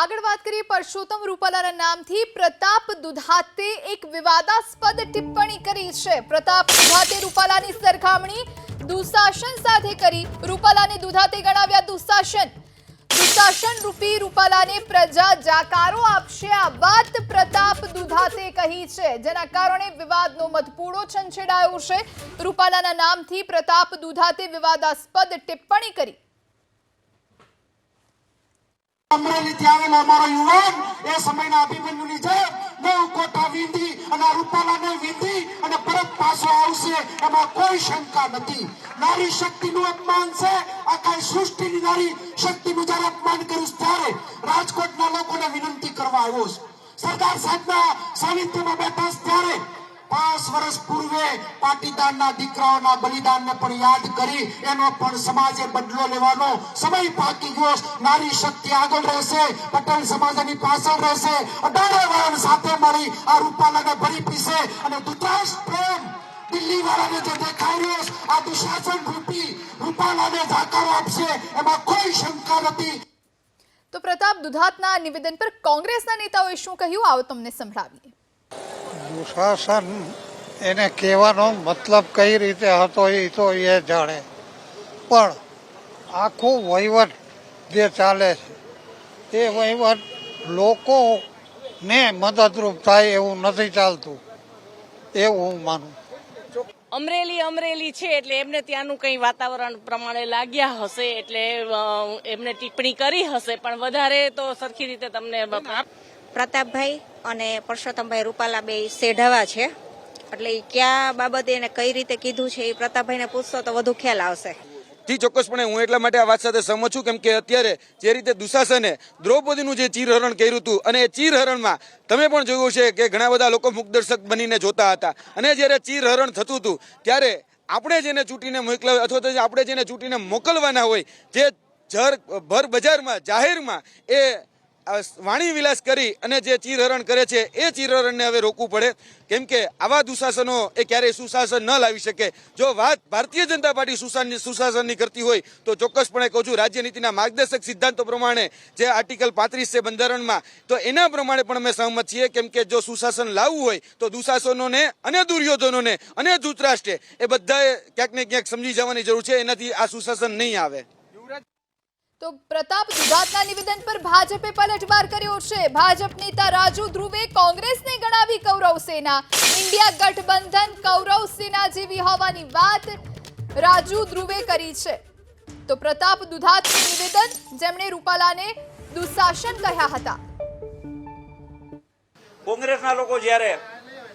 આગળ વાત કરીએ પરસોત્તમ રૂપાલાના નામથી પ્રતાપ દુધાતે એક વિવાદાસ્પદ ટિપ્પણી કરી છે. પ્રતાપ દુધાતે રૂપાલાની સરખામણી દુશાસન સાથે કરી. રૂપાલાને દુધાતે ગણાવ્યા દુશાસન. દુશાસન રૂપી રૂપાલાને પ્રજા જાકારો આપશે. આ વાત પ્રતાપ દુધાતે કહી છે. જેના કારણે વિવાદનો મધપૂડો છંછેડાયો છે. રૂપાલાના નામથી પ્રતાપ દુધાતે વિવાદાસ્પદ ટિપ્પણી કરી. અમરેલીથી આવેલો અમારો યુવાન એમાં કોઈ શંકા નથી. નારી શક્તિનું અપમાન છે, આખા સૃષ્ટિની નારી શક્તિનું જ્યારે અપમાન કર્યું ત્યારે રાજકોટના લોકોને વિનંતી કરવા આવ્યો છું. સરદાર સાહેબના સાનિધ્યમાં બેઠા ત્યારે પાંચ વર્ષ પૂર્વે પાટીદારના દીકરાઓના બલિદાનને પણ યાદ કરી એનો પણ સમાજે બદલો લેવાનો સમય પાકી ગયો. નારી શક્તિ આગળ રહેશે, પટેલ સમાજની પાછળ રહેશે. અઢારે વર્ણ સાથે મળી આ રૂપાલાને ભરી પીશે અને દુતાશ પ્રેમ દિલ્હી વાળાને જે દેખાઈ આ દુશાસન રૂપી રૂપાલાને જાકારો આપશે, એમાં કોઈ શંકા નથી. તો પ્રતાપ દુધાતના નિવેદન પર કોંગ્રેસના નેતાઓએ શું કહ્યું? આવો તમને સંભળાવીએ. દુશાસન એને કહેવાનો મતલબ કઈ રીતે હતો એ તો એ જાણે. પણ આખો વહીવટ જે ચાલે છે એ વહીવટ લોકોને મદદરૂપ થાય એવું નથી ચાલતું એવું હું માનું. અમરેલી અમરેલી છે એટલે એમને ત્યાંનું કંઈ વાતાવરણ પ્રમાણે લાગ્યા હશે એટલે એમને ટિપ્પણી કરી હશે પણ વધારે તો સરખી રીતે તમને પ્રતાપભાઈ અને પરસોત્તમભાઈ રૂપાલા બે સેઢાવા છે. એટલે એ કયા બાબતે એને કઈ રીતે કીધું છે એ પ્રતાપભાઈને પૂછશો તો વધુ ખ્યાલ આવશે. જી, ચોક્કસપણે હું એટલા માટે આ વાત સાથે સહમત છું, કેમ કે અત્યારે જે રીતે દુશાસને દ્રૌપદીનું જે ચીરહરણ કર્યું હતું અને એ ચીરહરણમાં તમે પણ જોયું છે કે ઘણા બધા લોકો મુખદર્શક બનીને જોતા હતા. અને જ્યારે ચીરહરણ થતું હતું, ત્યારે આપણે જેને ચૂંટીને મોકલાવ, અથવા તો આપણે જેને ચૂંટીને મોકલવાના હોય, જે જર ભર બજારમાં જાહેરમાં એ વાણી વિલાસ કરી અને જે ચીરહરણ કરે છે, એ ચીરહરણને હવે રોકવું પડે. કેમ કે આવા દુશાસનો એ ક્યારેય સુશાસન ન લાવી શકે. જો વાત ભારતીય જનતા પાર્ટી સુશાસન સુશાસનની કરતી હોય, તો ચોક્કસપણે કહું છું રાજ્યનીતિના માર્ગદર્શક સિદ્ધાંતો પ્રમાણે જે આર્ટિકલ પાંત્રીસ છે બંધારણમાં, તો એના પ્રમાણે પણ અમે સહમત છીએ. કેમ કે જો સુશાસન લાવવું હોય, તો દુશાસનોને અને દુર્યોધનોને અને ધૂતરાષ્ટ્રે એ બધાએ ક્યાંક ને ક્યાંક સમજી જવાની જરૂર છે. એનાથી આ સુશાસન નહીં આવે. તો પ્રતાપ દુધાતના નિવેદન પર ભાજપે પલટવાર કર્યો છે. ભાજપ નેતા રાજુ ધ્રુવે કોંગ્રેસને ગણાવી કૌરવ સેના. ઇન્ડિયા ગઠબંધન કૌરવ સેના જેવી હોવાની વાત રાજુ ધ્રુવે કરી છે. તો પ્રતાપ દુધાતનું નિવેદન જેમણે રૂપાલાને દુશાસન કહ્યા હતા. કોંગ્રેસના લોકો જ્યારે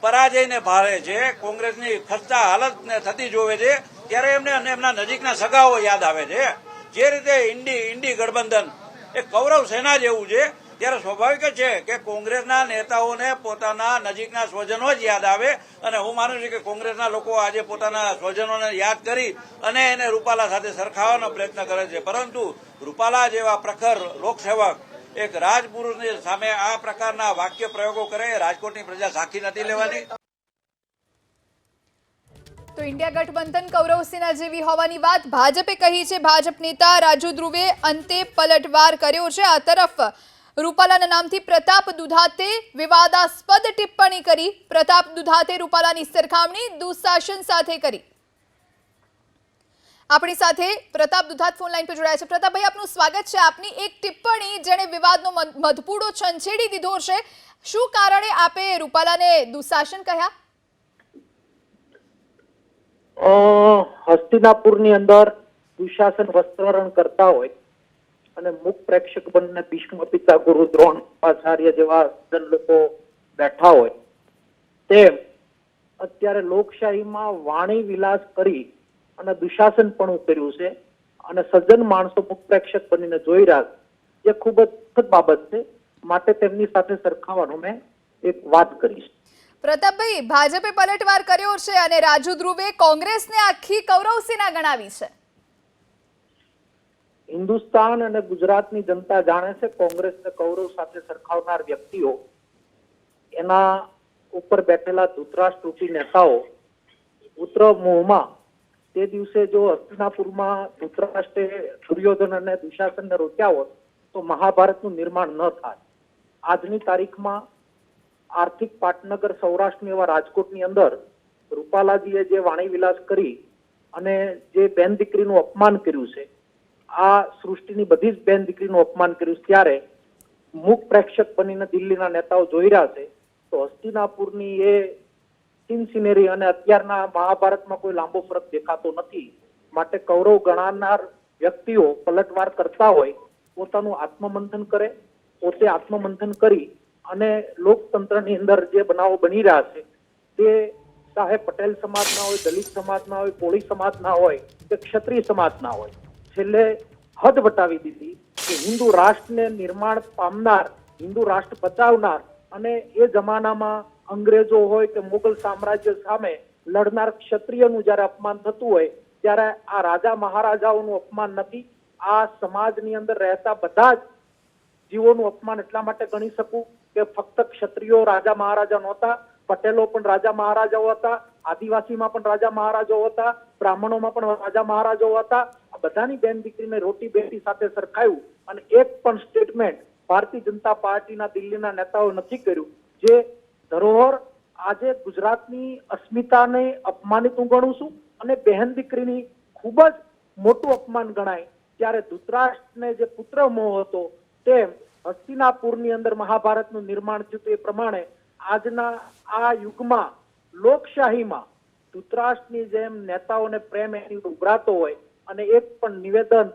પરાજયને ભાવે છે, કોંગ્રેસની ખસ્તા હાલતને થતી જોવે છે, ત્યારે એમને એમના નજીકના સગાઓ યાદ આવે છે. જે રીતે ઇન્ડી ઇન્ડી ગઠબંધન, એ કૌરવ સેના જેવું છે, ત્યારે સ્વાભાવિક જ છે કે કોંગ્રેસના નેતાઓને પોતાના નજીકના સ્વજનો જ યાદ આવે અને હું માનું છું કે કોંગ્રેસના લોકો આજે પોતાના સ્વજનોને યાદ કરી અને એને રૂપાલા સાથે સરખાવવાનો પ્રયત્ન કરે છે. પરંતુ રૂપાલા જેવા પ્રખર લોકસેવક, એક રાજપુરુષની સામે આ પ્રકારના વાક્ય પ્રયોગો કરે, રાજકોટની પ્રજા સાખી નથી લેવાની. તો ઇન્ડિયા ગઠબંધન કૌરવસેના જેવી હોવાની વાત ભાજપે કહી છે. ભાજપ નેતા રાજુ ધ્રુવે અંતે પલટવાર કર્યો છે. આ તરફ રૂપાલાના નામથી પ્રતાપ દુધાતે વિવાદાસ્પદ ટિપ્પણી કરી. પ્રતાપ દુધાતે રૂપાલાની સરખામણી દુશાસન સાથે કરી. આપણી સાથે પ્રતાપ દુધાત ફોન લાઈન પર જોડાયા છે. પ્રતાપભાઈ આપનું સ્વાગત છે. આપની એક ટિપ્પણી જેણે વિવાદનો મધ- મધપૂડો છંછેડી દીધો છે. શું કારણે આપે રૂપાલાને દુશાસન કહ્યા? હસ્તિનાપુરની અંદર દુશાસન વસ્ત્રહરણ કરતા હોય અને મુખ પ્રેક્ષક બનીને ભીષ્મ પિતા ગુરુ દ્રોણ આચાર્ય જેવા સજ્જન લોકો બેઠા હોય તેમ અત્યારે લોકશાહીમાં વાણી વિલાસ કરી અને દુશાસન પણ કર્યું છે અને સજ્જન માણસો મુખ પ્રેક્ષક બનીને જોઈ રહ્યા જે ખૂબ જ બાબત છે. માટે તેમની સાથે સરખાવાનું મેં એક વાત કરી છે પ્રતાપભાઈ, ભાજપે પલટવાર કર્યો છે અને રાજુ ધ્રુવે કોંગ્રેસને આખી કૌરવસેના ગણાવી છે. હિન્દુસ્તાન અને ગુજરાતની જનતા જાણે છે કોંગ્રેસને કૌરવ સાથે સરખાવનાર વ્યક્તિઓ. એના ઉપર બેઠેલા ધૃતરાષ્ટ્રરૂપી નેતાઓ પુત્ર મોહમાં તે દિવસે જો હસ્તિનાપુરમાં ધૂતરાષ્ટ્રે દુર્યોધન અને દુશાસનને રોક્યા હોત તો મહાભારતનું નિર્માણ ન થાય. આજની તારીખમાં આર્થિક પાટનગર સૌરાષ્ટ્રની એવા રાજકોટની અંદર રૂપાલાજીએ જે વાણી વિલાસ કરી અને જે બેન દીકરીનું અપમાન કર્યું છે, આ સૃષ્ટિની બધી જ બેન દીકરીનું અપમાન કર્યું છે. ત્યારે મુખ પ્રેક્ષક બનીને દિલ્હીના નેતાઓ જોઈ રહ્યા છે તો હસ્તિનાપુરની એ સીન સિનેરી અને અત્યારના મહાભારતમાં કોઈ લાંબો ફરક દેખાતો નથી. માટે કૌરવ ગણાનાર વ્યક્તિઓ પલટવાર કરતા હોય, પોતાનું આત્મમંથન કરે, પોતે આત્મમંથન કરી અને લોકતંત્રની અંદર જે બનાવો બની રહ્યા છે, તે ચાહે પટેલ સમાજના હોય, દલિત સમાજના હોય, કોળી સમાજના હોય કે ક્ષત્રિય સમાજના હોય, છેલ્લે હદ વટાવી દીધી કે હિન્દુ રાષ્ટ્રને નિર્માણ પામનાર, હિન્દુ રાષ્ટ્ર બચાવનાર અને એ જમાનામાં અંગ્રેજો હોય કે મુગલ સામ્રાજ્ય સામે લડનાર ક્ષત્રિયનું જ્યારે અપમાન થતું હોય, ત્યારે આ રાજા મહારાજાઓનું અપમાન નથી. આ સમાજની અંદર રહેતા બધા જ જીવોનું અપમાન એટલા માટે ગણી શકું કે ફક્ત ક્ષત્રિયો રાજા મહારાજા નહોતા, પટેલો પણ રાજા મહારાજાઓ હતા, આદિવાસીમાં પણ રાજા મહારાજાઓ હતા, બ્રાહ્મણોમાં પણ રાજા મહારાજાઓ હતા. આ બધાની બેન દીકરીને રોટી બેટી સાથે સરખાયું અને એક પણ સ્ટેટમેન્ટ ભારતીય જનતા પાર્ટીના દિલ્હીના નેતાઓ નથી કર્યું, જે ધરોહર આજે ગુજરાતની અસ્મિતાને અપમાનિત હું ગણું છું અને બહેન દીકરીની ખૂબ જ મોટું અપમાન ગણાય. ત્યારે ધૃતરાષ્ટ્રને જે પુત્ર મોહ હતો, તેમ હસ્તિનાપુરની અંદર મહાભારતનું નિર્માણ થયું હતું એ પ્રમાણે આજના આ યુગમાં લોકશાહીમાં ધૃતરાષ્ટ્રની જેમ નેતાઓને પ્રેમ એની ઉભરાતો હોય અને એક પણ નિવેદન,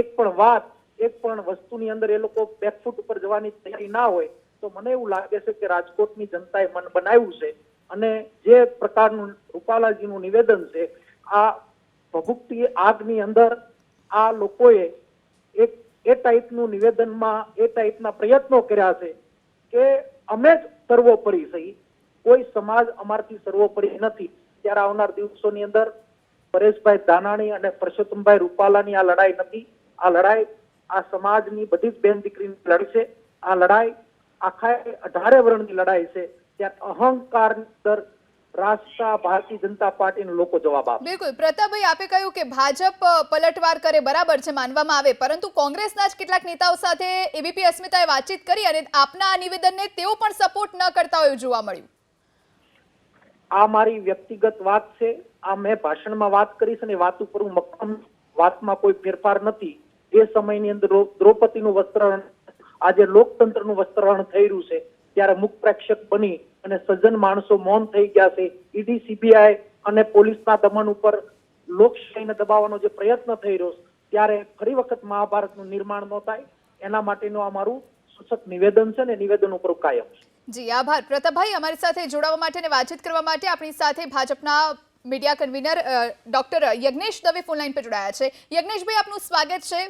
એક પણ વાત, એક પણ વસ્તુની અંદર એ લોકો બેકફૂટ ઉપર જવાની તૈયારી ના હોય તો મને એવું લાગે છે કે રાજકોટની જનતાએ મન બનાવ્યું છે. અને જે પ્રકારનું રૂપાલાજીનું નિવેદન છે, આ ભભૂકતી આગની અંદર આ લોકોએ એ ટાઈપનું નિવેદનમાં, એ ટાઈપના પ્રયત્નો કર્યા છે કે અમે જ સર્વોપરી છે. કોઈ સમાજ અમારથી સર્વોપરી નથી. ત્યારે આવનાર દિવસોની અંદર પરેશભાઈ દાનાણી અને પરસોત્તમભાઈ રૂપાલાની આ લડાઈ નથી. આ લડાઈ આ સમાજની બધી જ બેન દીકરીની લડાઈ છે. આ લડાઈ આખા અઢારે વર્ણની લડાઈ છે. ત્યાં અહંકાર અંદર રાષ્ટ્ર ભારતીય જનતા પાર્ટીના લોકો જવાબ આપે. બિલકુલ. પ્રતાપભાઈ આપે કહ્યું કે ભાજપ પલટવાર કરે બરાબર છે માનવામાં આવે પરંતુ કોંગ્રેસના જ કેટલાક નેતાઓ સાથે એબીપી અસ્મિતાએ વાતચીત કરી અને આપના આ નિવેદનને તેઓ પણ સપોર્ટ ન કરતા હોય જોવા મળ્યું. આ મારી વ્યક્તિગત વાત છે. આ મેં ભાષણમાં વાત કરી અને વાત ઉપર હું મક્કમ વાતમાં કોઈ ફેરફાર નથી. એ સમયની અંદર દ્રૌપદીનું વસ્ત્રણ આજે લોકતંત્રનું વસ્ત્રહરણ થઈ રહ્યું છે ત્યારે મુખ પ્રેક્ષક બની અને સજ્જન માણસો મૌન થઈ ગયા છે. ઈડી, સીબીઆઈ અને પોલીસના દમન ઉપર લોકશાહીને દબાવવાનો જે પ્રયત્ન થઈ રહ્યો ત્યારે ફરી વખત મહાભારતનું નિર્માણ ન થાય એના માટેનું અમારું મારું સૂચક નિવેદન છે ને નિવેદન ઉપર કાયમ જી, આભાર. પ્રતાપભાઈ, અમારી સાથે જોડાવા માટે અને વાતચીત કરવા માટે આપણી સાથે ભાજપના media convenor doctor Yagnesh Dave phone line પર જોડાયા છે. યજ્ઞેશભાઈ, આપનું સ્વાગત છે.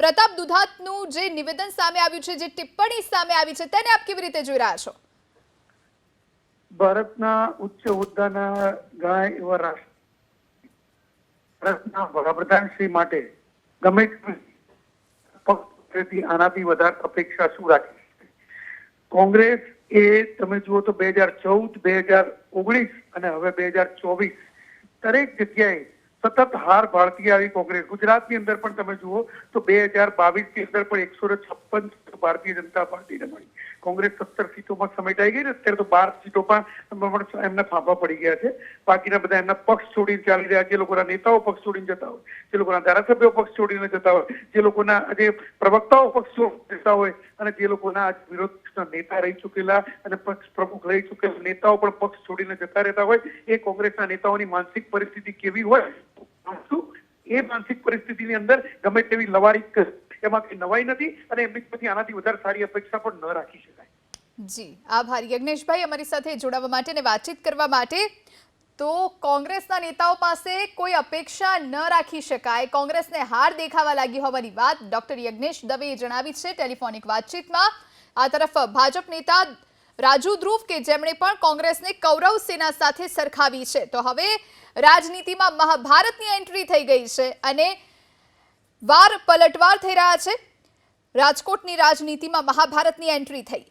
પ્રતાપ દુધાતનું જે નિવેદન સામે આવ્યું છે, જે ટિપ્પણી સામે આવી છે, તેને આપ કેવી રીતે જોઈ રહ્યા છો? ભારતના ઉચ્ચ હોદ્દાના ગણાય એવા રાષ્ટ્ર ભારતના વડાપ્રધાન શ્રી માટે ગમે તેથી આનાથી વધારે અપેક્ષા શું રાખી કોંગ્રેસ એ, તમે જુઓ તો બે હજાર ચૌદ, બે હજાર ઓગણીસ અને હવે બે હજાર ચોવીસ દરેક જગ્યાએ સતત હાર ભારતીય આવી કોંગ્રેસ. ગુજરાતની અંદર પણ તમે જુઓ તો બે હજાર બાવીસની અંદર પણ એકસો છપ્પન ભારતીય જનતા પાર્ટીને મળી. કોંગ્રેસ સત્તર સીટોમાં સમેટાઈ ગઈ ને અત્યારે તો બાર સીટો પણ એમને ફાંફા પડી ગયા છે. બાકીના બધા એમના પક્ષ છોડીને ચાલી રહ્યા જે લોકોના નેતાઓ પક્ષ છોડીને જતા હોય, જે લોકોના ધારાસભ્યો પક્ષ છોડીને જતા હોય, જે લોકોના જે પ્રવક્તાઓ પક્ષ છોડીને જતા હોય અને જે લોકોના વિરોધ નેતા રહી ચૂકેલા અને પક્ષ પ્રમુખ રહી ચૂકેલા, નેતાઓ પણ પક્ષ છોડીને જતા રહેતા હોય. એ કોંગ્રેસના નેતાઓની માનસિક પરિસ્થિતિ કેવી હોય એ માનસિક પરિસ્થિતિની અંદર ગમે તેવી લવારી એમાં કઈ નવાઈ નથી અને એમની પછી આનાથી વધારે સારી અપેક્ષા પણ ન રાખી શકાય. જી, આભાર. યજ્ઞેશભાઈ અમારી સાથે જોડાવા માટે અને વાતચીત કરવા માટે. તો કોંગ્રેસના નેતાઓ પાસે કોઈ અપેક્ષા ન રાખી શકાય. કોંગ્રેસને હાર દેખાવા લાગી હોવાની વાત ડોક્ટર યજ્ઞેશ દવેએ જણાવી છે ટેલિફોનિક વાતચીતમાં. આ તરફ ભાજપ નેતા રાજુ ધ્રુવ કે જેમણે પણ કોંગ્રેસને કૌરવ સેના સાથે સરખાવી છે. તો હવે રાજનીતિમાં મહાભારતની એન્ટ્રી થઈ ગઈ છે અને વાર પલટવાર થઈ રહ્યા છે. રાજકોટની રાજનીતિમાં મહાભારતની એન્ટ્રી થઈ.